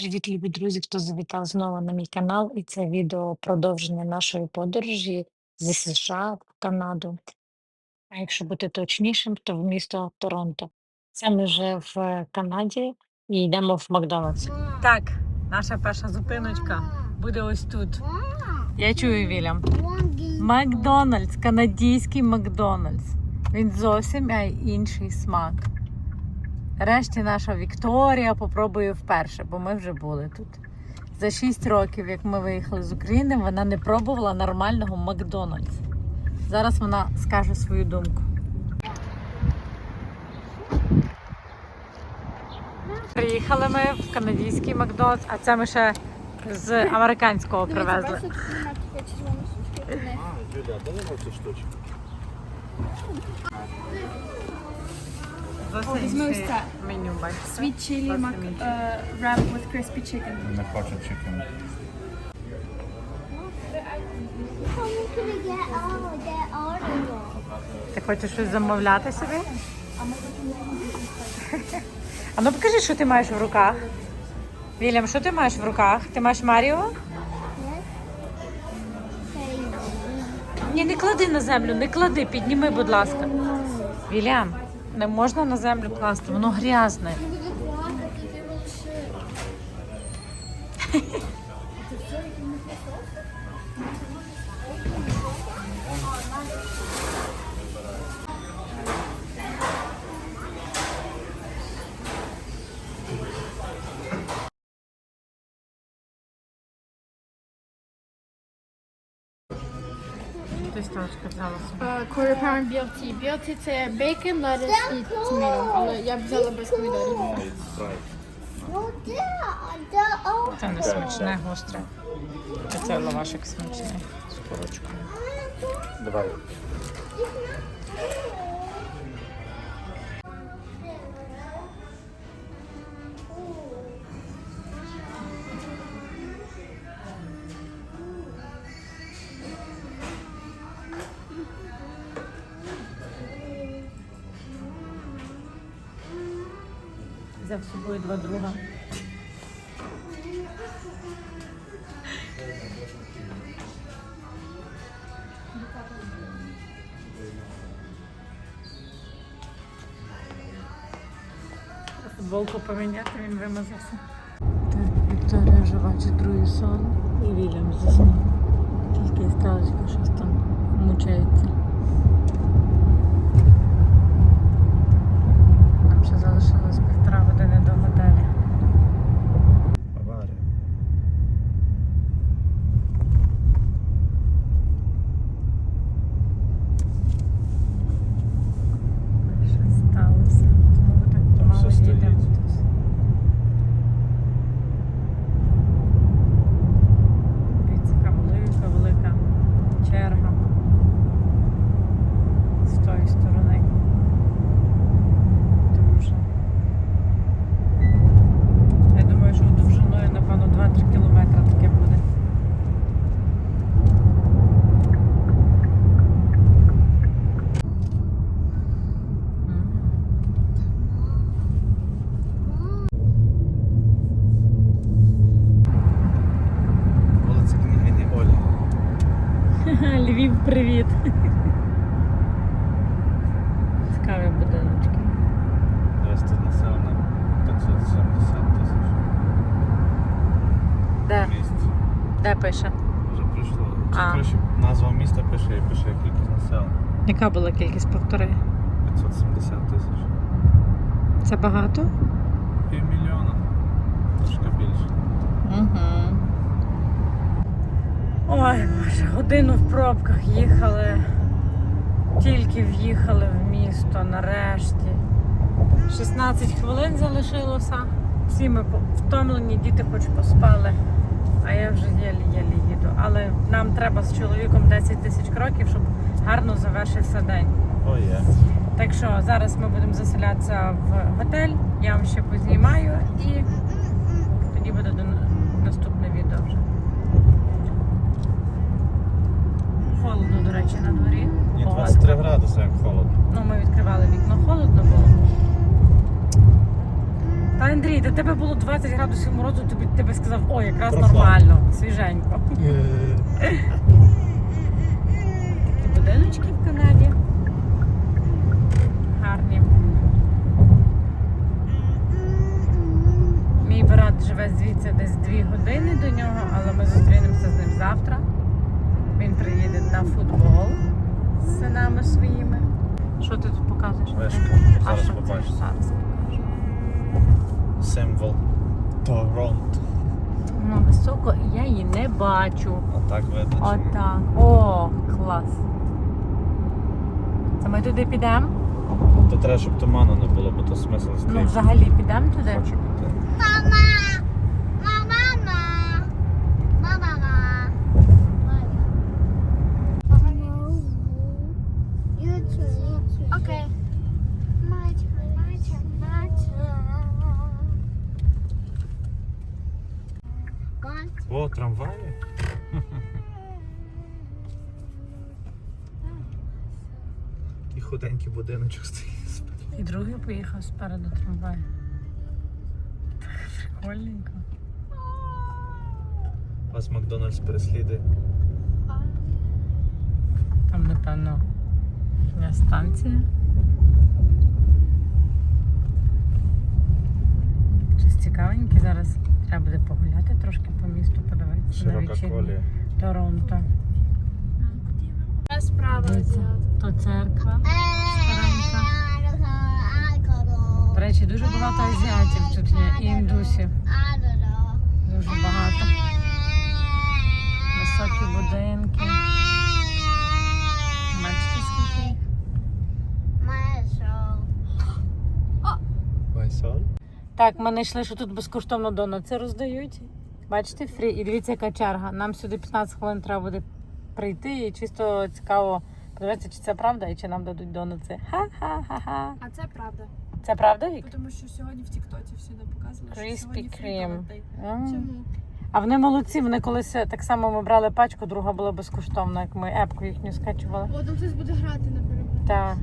Привіт, любі друзі, хто завітав знову на мій канал, і це відео продовження нашої подорожі зі США в Канаду. А якщо бути точнішим, то в місто Торонто. Це ми вже в Канаді і йдемо в Макдональдс. Так, наша перша зупиночка буде ось тут. Я чую Вільям. Макдональдс, канадський Макдональдс. Він зовсім інший смак. Решті наша Вікторія попробує вперше, бо ми вже були тут. За 6 років, як ми виїхали з України, вона не пробувала нормального Макдональдс. Зараз вона скаже свою думку. Приїхали ми в канадський Макдональдс, а це ми ще з американського привезли. Юля, дай нам цю штучку. Зовсім Візьми ось це. меню, бачите? Sweet chili mac uh, wrap with crispy chicken. Не хочу чикен. Ти хочеш щось замовляти собі? А ну покажи, що ти маєш в руках. Вільям, що ти маєш в руках? Ти маєш Маріо? Ні, не клади на землю, не клади, підніми, будь ласка. Вільям, не можна на землю класти, воно грязне. Взяла собі. Uh, quarter pound BLT. BLT це bacon, lettuce і tomato. Але я б взяла без помідорів. Це не смачне, гостре. А це лавашик смачний з корочкою. Давай. Два друга. Футболку поміняти, він вимазався. Так, Вікторія вже бачить другий сон і Вільям заснув. Тільки стрілочка щось там мучається. Нам ще залишилось півтора години до готелю. Аварія. Щось сталося. Тому ми так Там мало все стоїть. їдемо тут. Дивіться, яка велика, велика черга з тої сторони. Дуже. Я думаю, що довжиною, напевно, 2-3 кілометри таке буде. Вулиця княгині Олі. Львів, привіт. Цікаві будиночки. Ось тут населено 570 тисяч Де? місць. Де пише? Вже прийшло. Чи А. коротше, назва міста пише і пише кількість населення. Яка була кількість повтори? 570 тисяч. Це багато? Півмільйона. Трошки більше. Угу. Ой, боже, годину в пробках їхали. Тільки в'їхали в місто нарешті. 16 хвилин залишилося. Всі ми втомлені, діти хоч поспали, а я вже єлі-єлі їду. Але нам треба з чоловіком 10 тисяч кроків, щоб гарно завершився день. О, є. Так що зараз ми будемо заселятися в готель, я вам ще познімаю і тоді буде до наступне відео вже. Холодно, до речі, на дворі. Ні, 23 градуси, як холодно. Ну, ми відкривали вікно, холодно було. Та Андрій, до тебе було 20 градусів морозу, тобі тебе сказав, о, якраз Прохладно. нормально, свіженько. Такі будиночки в Канаді. Гарні. Мій брат живе звідси десь 2 години до нього, але ми зустрінемося з ним завтра. Він приїде на футбол з синами своїми. Що ти тут показуєш? Вишка. А Зараз що це? побачиш. Зараз покажу. Символ Торонто. Ну, високо і я її не бачу. Отак видно. чи ні? Отак. О, клас. Це ми туди підемо? То треба, щоб туману не було, бо то смисл Ну, взагалі підемо туди. Хочу піти. Окей. Будиночок стоїть. І другий поїхав спереду трамвай. Так прикольненько. Вас Макдональдс переслідує. Там, напевно, є станція. Щось цікавеньке. Зараз треба буде погуляти трошки по місту, подивитися на Широка колія. Торонто. Справа то церква старенька. До речі, дуже багато азіатів тут є і індусів. Дуже багато. Високі будинки. Бачите, скільки? Так, ми знайшли, що тут безкоштовно донати роздають. Бачите, фрі. І дивіться, яка черга. Нам сюди 15 хвилин треба буде прийти і чисто цікаво подивитися, чи це правда і чи нам дадуть донати. Ха-ха-ха-ха. А це правда. Це правда, Вік? Тому що сьогодні в Тіктоці всюди показували, що сьогодні Cream. birthday. Чому? А вони молодці, вони колись так само ми брали пачку, друга була безкоштовна, як ми епку їхню скачували. О, там хтось буде грати на перебір. Так.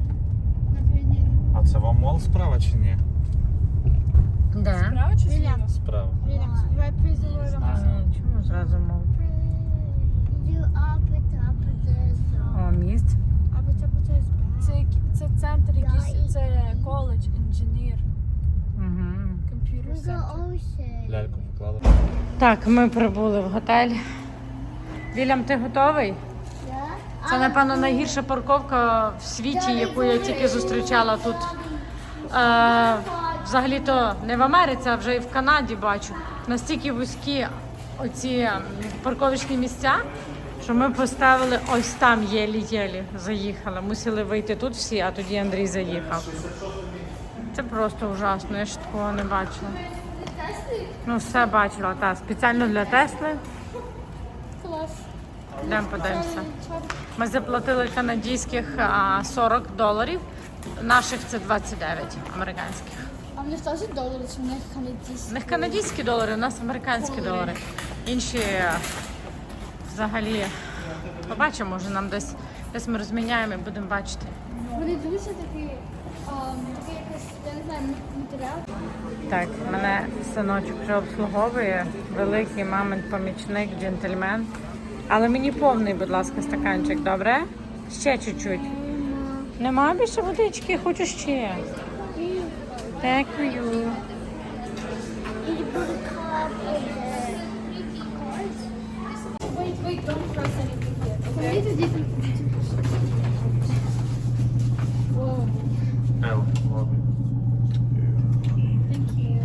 На піаніно. А це вам мол справа чи ні? Де? Справа чи зліва? Справа. Вільям, співай пісню Лойла Чому зразу мов? О, міст. Або це по це це, які- це центр якийсь, це коледж, інженер, Угу. комп'ютер центр. Ляльку поклали. Так, ми прибули в готель. Вільям, ти готовий? Це, напевно, найгірша парковка в світі, яку я тільки зустрічала тут. Е, взагалі-то не в Америці, а вже і в Канаді бачу. Настільки вузькі оці парковочні місця, що ми поставили ось там єлі-єлі заїхали. Мусили вийти тут всі, а тоді Андрій заїхав. Це просто ужасно, я ж такого не бачила. Ну, все бачила, так. Спеціально для Тесли. Клас. Йдемо подивимося. Ми заплатили канадських а, 40 доларів. Наших це 29 американських. А в них теж долари, чи в них У канадійські? них канадські долари, у нас американські долари. Інші взагалі побачимо, може нам десь десь ми розміняємо і будемо бачити. Вони дуже такі, Так, мене синочок вже обслуговує, великий мамин помічник, джентльмен. Але мені повний, будь ласка, стаканчик, добре? Ще чуть-чуть. Нема більше водички, хочу ще. Дякую. Wait, wait, don't press anything yet. Okay? Тоді діти. Wow, Ел, ладно. thank you.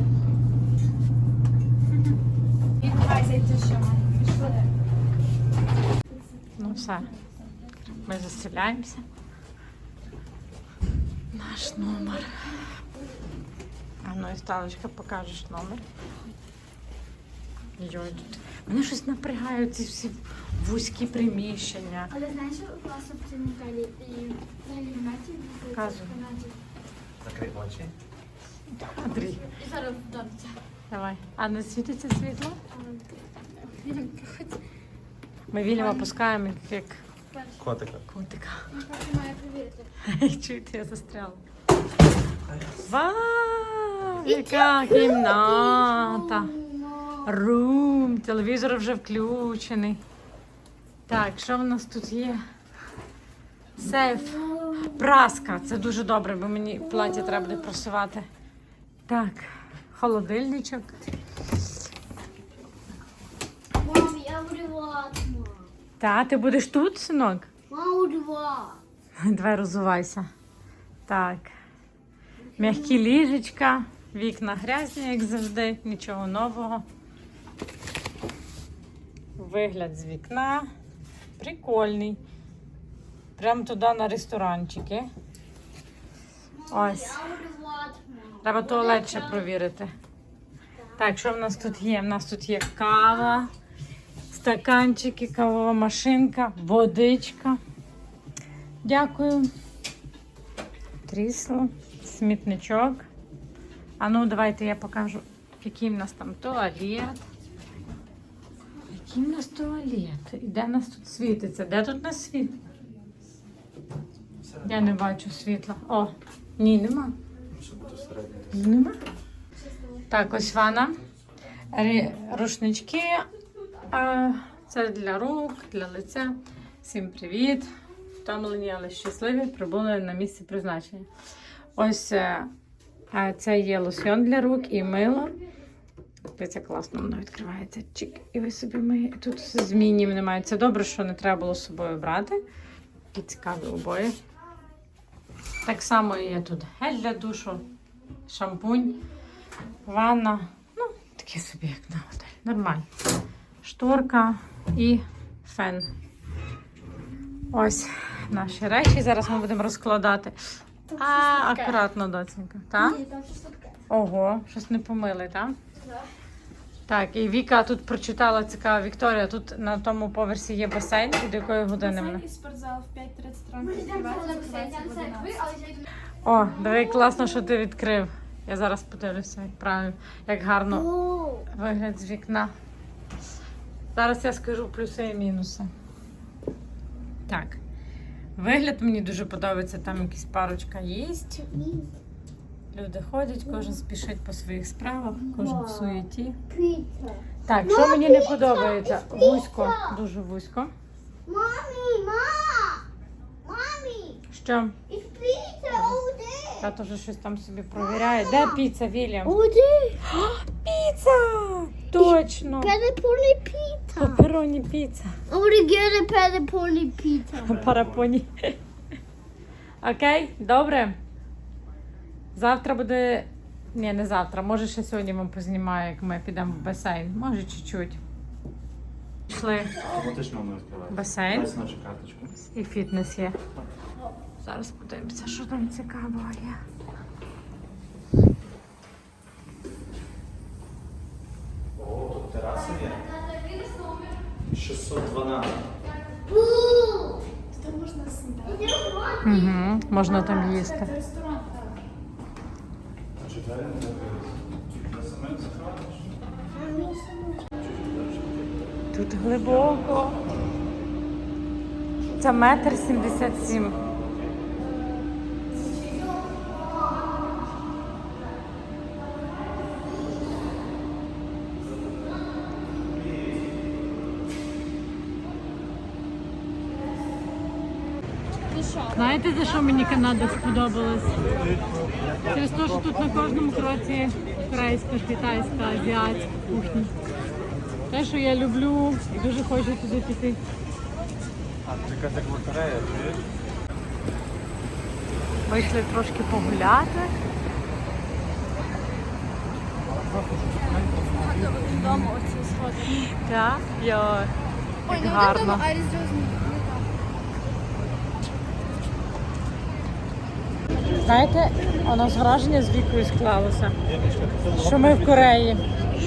Давай зайти ще. Пішли. Ну все. Ми заселяємося. Наш номер. А ну і сталочка, покажеш номер. Йой, тут. Мене щось напрягають ці всі вузькі приміщення. Але знаєш, що класно в цьому готелі і взагалі в Наті, в Показуй. Закрий очі. Андрій, І зараз вдавиться. давай. А не світиться світло? Ми вільно пускаємо як Котика. котика. Поки має перевірити. Чуєте, я застряла. Вау! яка кімната. Рум, телевізор вже включений. Так, що в нас тут є? Сейф. Праска. Це дуже добре, бо мені плаття треба буде просувати. Так, холодильничок. Мам, я мам. Та, ти будеш тут, синок? Мам, буду вас. Давай розувайся. Так. М'які ліжечка, вікна грязні, як завжди, нічого нового. Вигляд з вікна. Прикольний. Прямо туди на ресторанчики. Ось. Треба туалет ще провірити. Так, що в нас тут є? У нас тут є кава, стаканчики, кавова машинка, водичка. Дякую. Трісло, смітничок. А ну, давайте я покажу, який в нас там туалет. Який в нас туалет? І де нас тут світиться? Де тут нас світ? Я не бачу світла. О, ні, нема. Нема. Так, ось ванна. Рушнички. Це для рук, для лиця. Всім привіт. Втомлені, але щасливі. Прибули на місце призначення. Ось е, це є лосьон для рук і мило. Це класно, воно відкривається. Чик, і ви собі миєте. Тут змінів немає. Це добре, що не треба було з собою брати. Такі цікаві обої. Так само є тут гель для душу, шампунь, ванна. Ну, таке собі, як на готелі. Нормально. Шторка і фен. Ось наші речі. Зараз ми будемо розкладати. А, акуратно, доцінька. Так? Ні, там щось таке. Ого, щось не помили, так? Так, і Віка тут прочитала цікаво. Вікторія, тут на тому поверсі є басейн, і до якої години мене? І спортзал в 5.30 ранку відкривається, закривається в 11. О, диви, класно, що ти відкрив. Я зараз подивлюся, як правильно, як гарно вигляд з вікна. Зараз я скажу плюси і мінуси. Так. Вигляд мені дуже подобається, там якась парочка їсть. Люди ходять, кожен спішить по своїх справах, кожен в суєті. піца. Так, що мені не подобається? Вузько, дуже вузько. Мамі, ма! Мамі, Що? Тато вже щось там собі провіряє. Де піца, Вільям? Піца! Точно! Pepperoni pizza. Пепероні піца. To get a pepperoni pizza. Парапоні. Окей, добре. Завтра буде. Ні, не завтра. Може, ще сьогодні вам познімаю, як ми підемо в басейн. Може, чуть-чуть. Пішли басейн Дай нашу карточку. і фітнес є. Зараз подивимося, що там цікавого є. О, тут тераса є. 612. Boo! Там можна снідати. Угу, можна там їсти. Це ресторан. А чи двері не закриються? На самих закриваєш? Тут глибоко. Це метр сімдесят сім. Знаєте, за що мені Канада сподобалась? Через те, що тут на кожному кроці корейська, китайська, азіатська кухня. Те, що я люблю і дуже хочу туди піти. А ти як лотерея, чуєш? Вийшли трошки погуляти. Додому оці сходи. Так, я Ой, не гарно. а різдвяні. Знаєте, у нас враження з вікою склалося, що ми в Кореї,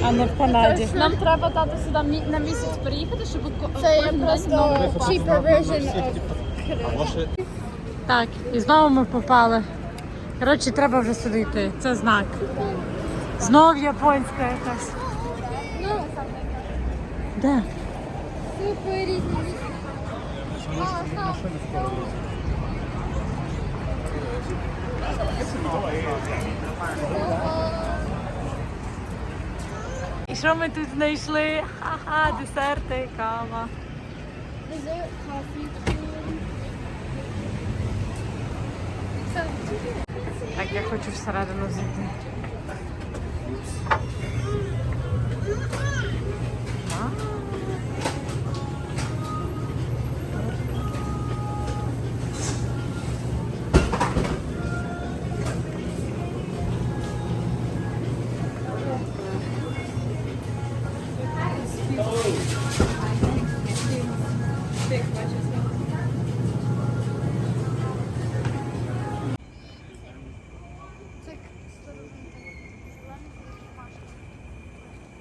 а не в Канаді. Нам треба тато сюди на місяць переїхати, щоб це є просто cheaper version of Так, і знову ми попали. Коротше, треба вже сюди йти. Це знак. Знов японська якась. Ну, Де? супер різні. І що ми тут знайшли? Ха-ха, десерти, кава. Так, я хочу всередину зайти.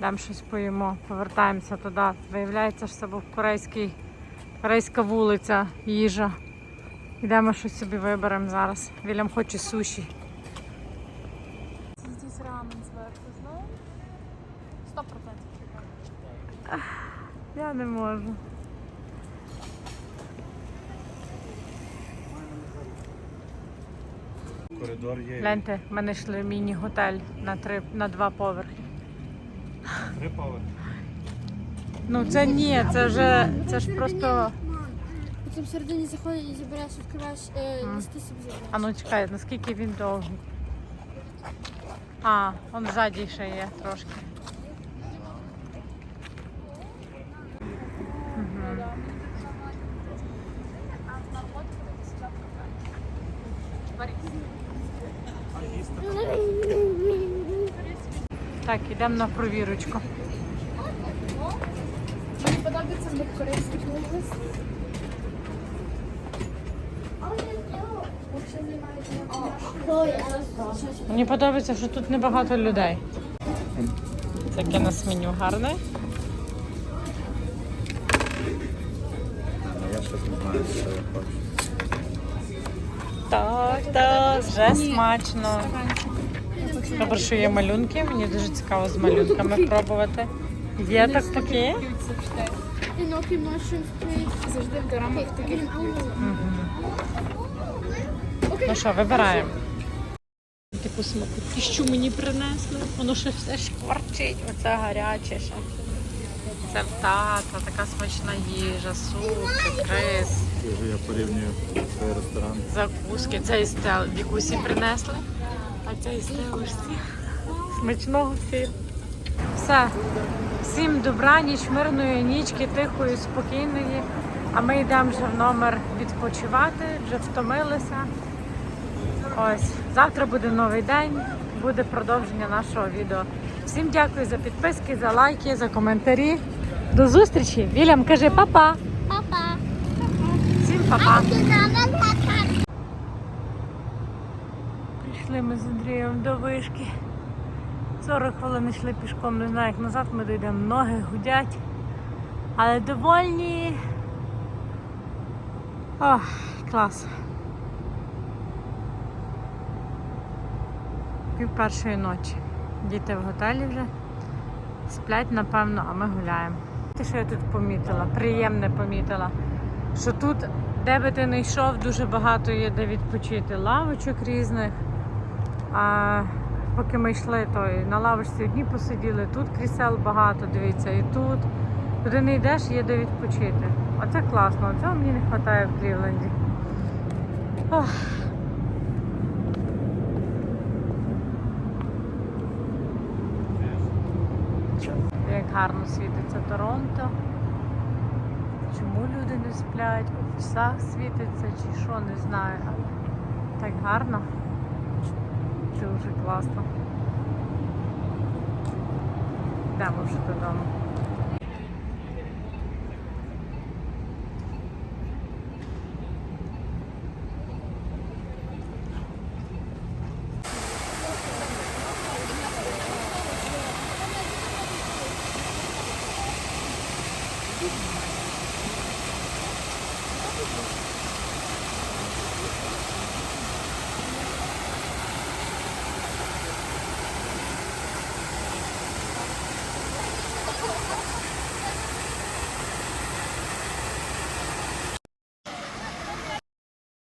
Там щось поїмо, повертаємося туди. Виявляється, що це був корейський, корейська вулиця, їжа. Йдемо щось собі виберемо зараз. Вільям хоче суші. Здесь рамен зверху, знову. Сто процентів. Я не можу. Коридор є. Гляньте, ми знайшли міні-готель на, три, на два поверхи. Три поверхи. Ну це ні, це вже це ж просто. Ти всередині заходиш і забираєш, відкриваєш, е, Мгм. листи собі забираєш. А ну чекай, наскільки він довгий. А, он ззаді ще є трошки. Мгм. Так, йдемо на провірочку. Мені подобається в корейських вулиць. Мені подобається, що тут небагато людей. Таке нас меню гарне. Я щось не знаю, що я хочу. Так, так, вже смачно. Добре, що є малюнки. Мені дуже цікаво з малюнками пробувати. Є так такі? Інокі mushroom plate. Завжди в дорамах таких Ну що, вибираємо. Таку смакотищу мені принесли. Воно ще все шкварчить. Оце гаряче ще. Це в тата, така смачна їжа, супи, рис, Я порівнюю цей ресторан. закуски. Це із тел вікусі принесли, а це із телушці. Смачного всім. Все. Всім добраніч, мирної нічки, тихої, спокійної. А ми йдемо вже в номер відпочивати, вже втомилися. Ось, завтра буде новий день, буде продовження нашого відео. Всім дякую за підписки, за лайки, за коментарі. До зустрічі! Вільям каже па-па! Папа. Всім па-па! Прийшли ми з Андрієм до вишки. 40 хвилин йшли пішком, не знаю, як назад ми дійдемо. Ноги гудять. Але довольні. Ох, клас. Пів першої ночі. Діти в готелі вже. Сплять, напевно, а ми гуляємо. Те, що я тут помітила, приємне помітила, що тут, де би ти не йшов, дуже багато є де відпочити. Лавочок різних. А поки ми йшли, то на лавочці одні посиділи, тут крісел багато, дивіться, і тут. Куди не йдеш, є де відпочити. Оце класно, цього мені не вистачає в Клівленді. Ох. Як гарно світиться Торонто. Чому люди не сплять? В офісах світиться чи що, не знаю. Але так гарно. Дуже класно. Йдемо вже додому.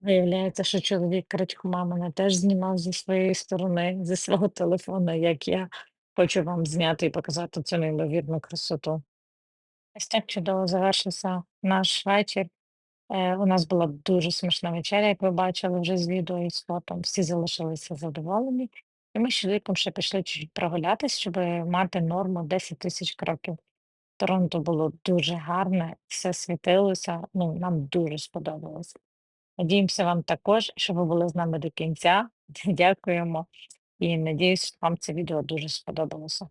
Виявляється, що чоловік крадьку мене теж знімав зі своєї сторони, зі свого телефону, як я хочу вам зняти і показати цю неймовірну красоту. Ось так чудово завершився наш вечір. Е, у нас була дуже смачна вечеря, як ви бачили вже з відео і з фото. Всі залишилися задоволені. І ми з чоловіком ще пішли чуть прогулятись, щоб мати норму 10 тисяч кроків. Торонто було дуже гарне, все світилося. Ну, нам дуже сподобалось. Надіємося вам також, що ви були з нами до кінця. Дякуємо і надіюсь, вам це відео дуже сподобалося.